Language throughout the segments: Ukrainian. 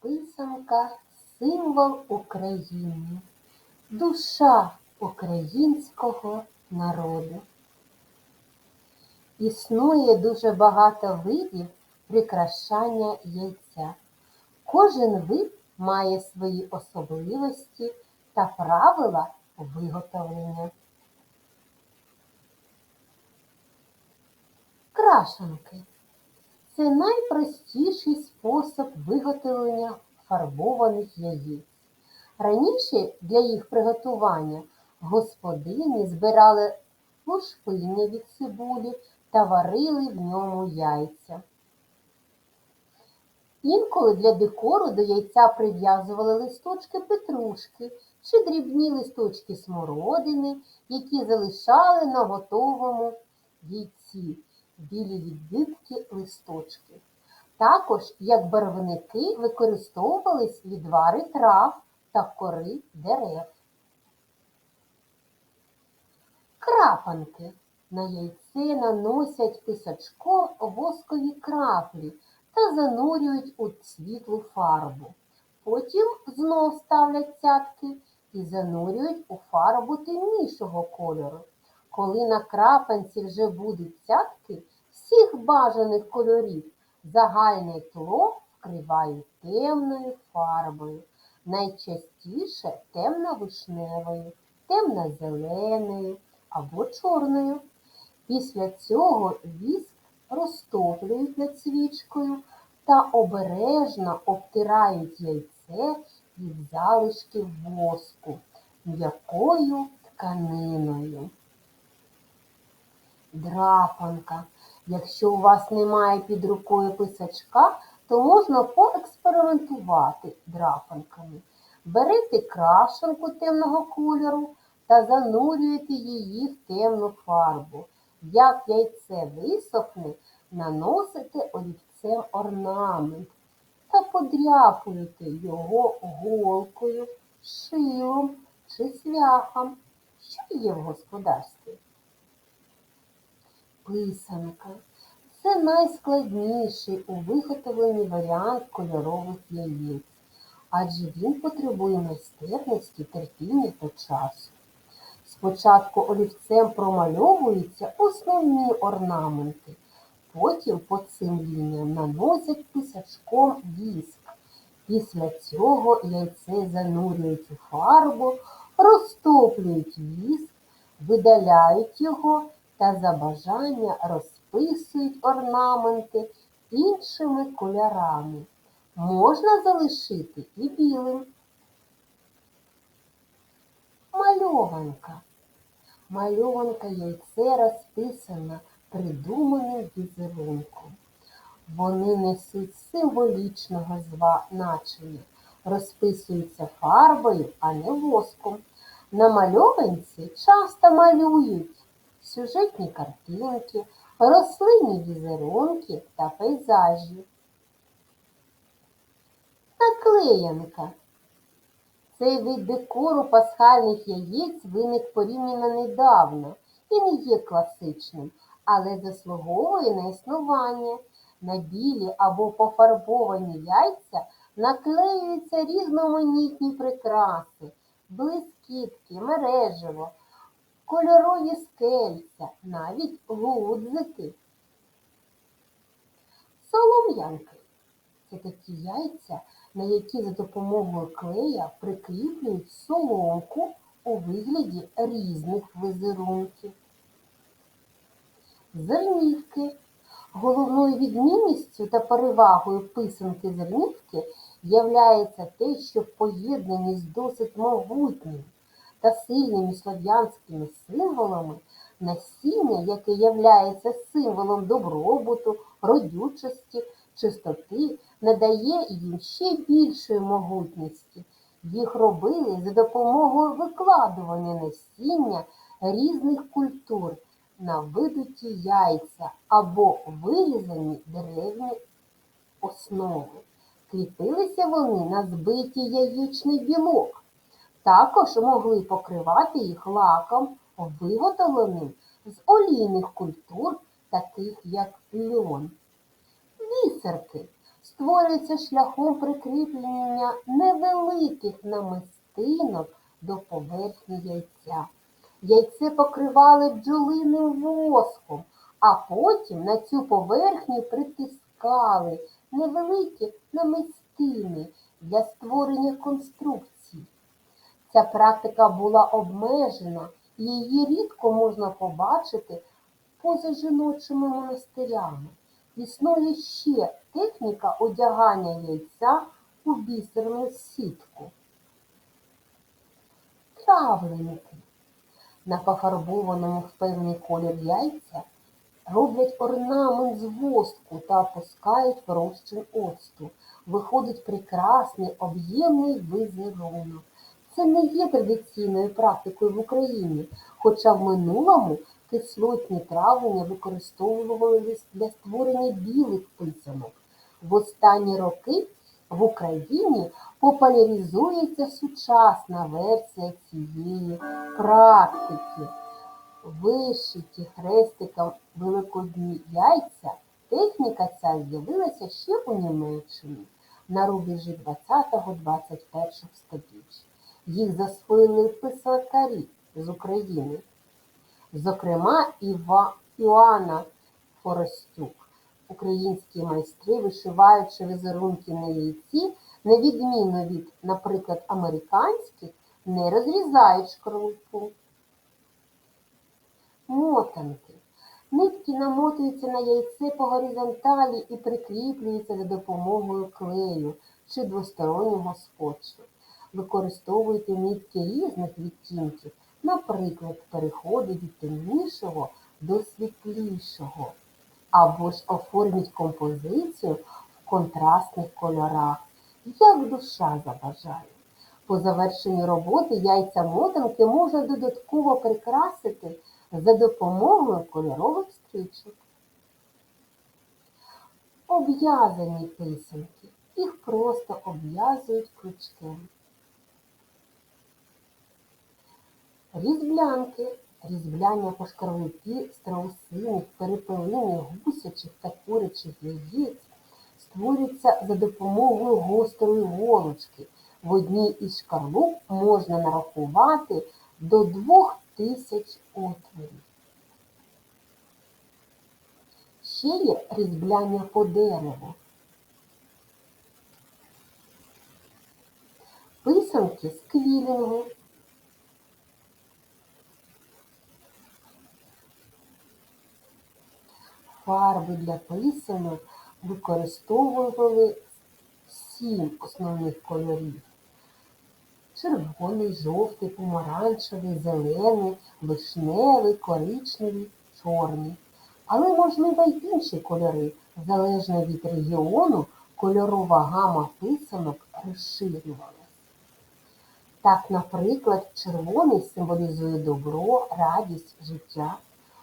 Писанка символ України, душа українського народу. Існує дуже багато видів прикрашання яйця. Кожен вид має свої особливості та правила виготовлення. Крашанки це найпростіший спосіб виготовлення фарбованих яєць. Раніше для їх приготування господині збирали лушпиння від цибулі та варили в ньому яйця. Інколи для декору до яйця прив'язували листочки петрушки чи дрібні листочки смородини, які залишали на готовому яйці білі відбитки листочки. Також, як барвники, використовувались відвари трав та кори дерев. Крапанки на яйце наносять писачком воскові краплі та занурюють у світлу фарбу. Потім знов ставлять цятки і занурюють у фарбу темнішого кольору. Коли на крапанці вже будуть цятки всіх бажаних кольорів, загальне тло вкривають темною фарбою, найчастіше темно-вишневою, темно-зеленою або чорною. Після цього віск розтоплюють над свічкою та обережно обтирають яйце від залишків воску м'якою тканиною. Драпанка. Якщо у вас немає під рукою писачка, то можна поекспериментувати драпанками. Берете крашенку темного кольору та занурюєте її в темну фарбу. Як яйце висохне, наносите олівцем орнамент та подряпуєте його голкою, шилом чи свяхом, що є в господарстві. Писанка це найскладніший у виготовленні варіант кольорових яєць, адже він потребує майстерності, терпіння та часу. Спочатку олівцем промальовуються основні орнаменти, потім по цим лініям наносять писачком віск. Після цього яйце занурюють у фарбу, розтоплюють віск, видаляють його та за бажання розписують орнаменти іншими кольорами. Можна залишити і білим. Мальованка. Мальованка яйце розписана придуманим візерунком. Вони несуть символічного значення, розписуються фарбою, а не воском. На мальованці часто малюють сюжетні картинки, рослинні візерунки та пейзажі. Наклеянка. Цей вид декору пасхальних яєць виник порівняно недавно і не є класичним, але заслуговує на існування. На білі або пофарбовані яйця наклеюються різноманітні прикраси, блискітки, мережево, кольорові скельця, навіть гудзики. Солом'янки це такі яйця, на які за допомогою клея прикріплюють соломку у вигляді різних візерунків. Зернівки. Головною відмінністю та перевагою писанки зернівки являється те, що в з досить могутнім та сильними слов'янськими символами насіння, яке являється символом добробуту, родючості, чистоти, надає їм ще більшої могутності. Їх робили за допомогою викладування насіння різних культур на видуті яйця або вирізані деревні основи. Кріпилися вони на збитий яєчний білок. Також могли покривати їх лаком, виготовленим з олійних культур, таких як льон. Бісерки. З створюється шляхом прикріплення невеликих намистинок до поверхні яйця. Яйце покривали бджолиним воском, а потім на цю поверхню притискали невеликі намистини для створення конструкцій. Ця практика була обмежена, і її рідко можна побачити поза жіночими монастирями. Існує ще техніка одягання яйця у бісерну сітку. Травленики. На пофарбованому в певний колір яйця роблять орнамент з воску та опускають в розчин оцту. Виходить прекрасний об'ємний візерунок. Це не є традиційною практикою в Україні, хоча в минулому кислотні травлення використовували для створення білих писанок. В останні роки в Україні популяризується сучасна версія цієї практики. Вишиті хрестиком великодні яйця. Техніка ця з'явилася ще у Німеччині на рубежі 20-21 століття. Їх засвоїли писакарі з України. Зокрема, Іва, Іоанна Форостюк. Українські майстри, вишиваючи візерунки на яйці, на відміну від, наприклад, американських, не розрізають шкарлупу. Мотанки. Нитки намотуються на яйце по горизонталі і прикріплюються за допомогою клею чи двостороннього скотчу. Використовуйте нитки різних відтінків, наприклад, переходи від темнішого до світлішого. Або ж оформіть композицію в контрастних кольорах, як душа забажає. По завершенні роботи яйця мотанки можна додатково прикрасити за допомогою кольорових стрічок. Обв'язані писанки. Їх просто обв'язують крючком. Різблянки. По шкарлупі страусиних, перепелиних, гусячих та курячих яєць створюється за допомогою гострої голочки. В одній із шкарлуп можна нарахувати до двох тисяч отворів. Ще є різбляння по дереву. Писанки з квілінгу. Фарби для писанок використовували сім основних кольорів. Червоний, жовтий, помаранчевий, зелений, вишневий, коричневий, чорний. Але можливо й інші кольори. Залежно від регіону, кольорова гама писанок розширювалася. Так, наприклад, червоний символізує добро, радість, життя.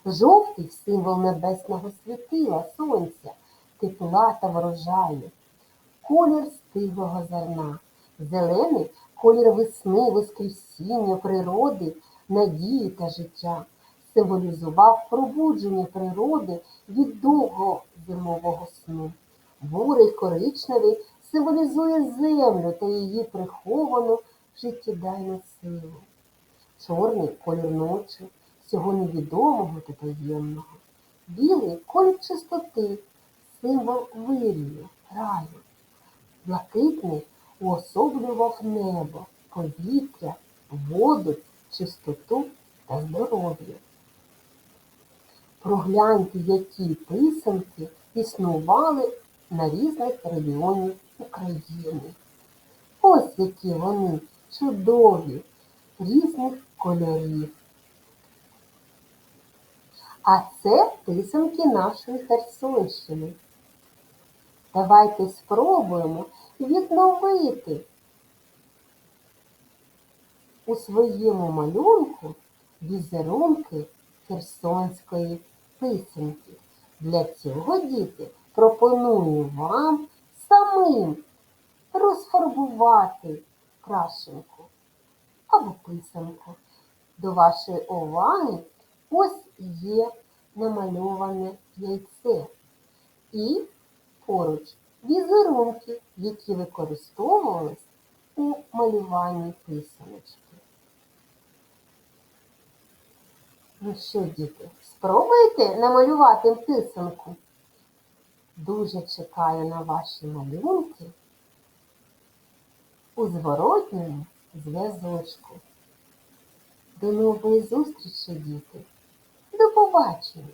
Жовтий символ небесного світила, сонця, тепла та врожаю. Колір стиглого зерна. Зелений колір весни, воскресіння, природи, надії та життя. Символізував пробудження природи від довгого зимового сну. Бурий коричневий символізує землю та її приховану життєдайну силу. Чорний колір ночі, всього невідомого та таємного. Білий колір чистоти, символ вирію, раю. Блакитний уособлював небо, повітря, воду, чистоту та здоров'я. Прогляньте, які писанки існували на різних регіонах України. Ось які вони чудові, різних кольорів. А це писанки нашої Херсонщини. Давайте спробуємо відновити у своєму малюнку візерунки херсонської писанки. Для цього, діти, пропоную вам самим розфарбувати крашенку або писанку. До вашої уваги ось є намальоване яйце і поруч візерунки, які використовувались у малюванні писаночки. Ну що, діти, спробуйте намалювати писанку? Дуже чекаю на ваші малюнки у зворотньому зв'язочку. До нової зустрічі, діти! До побачення!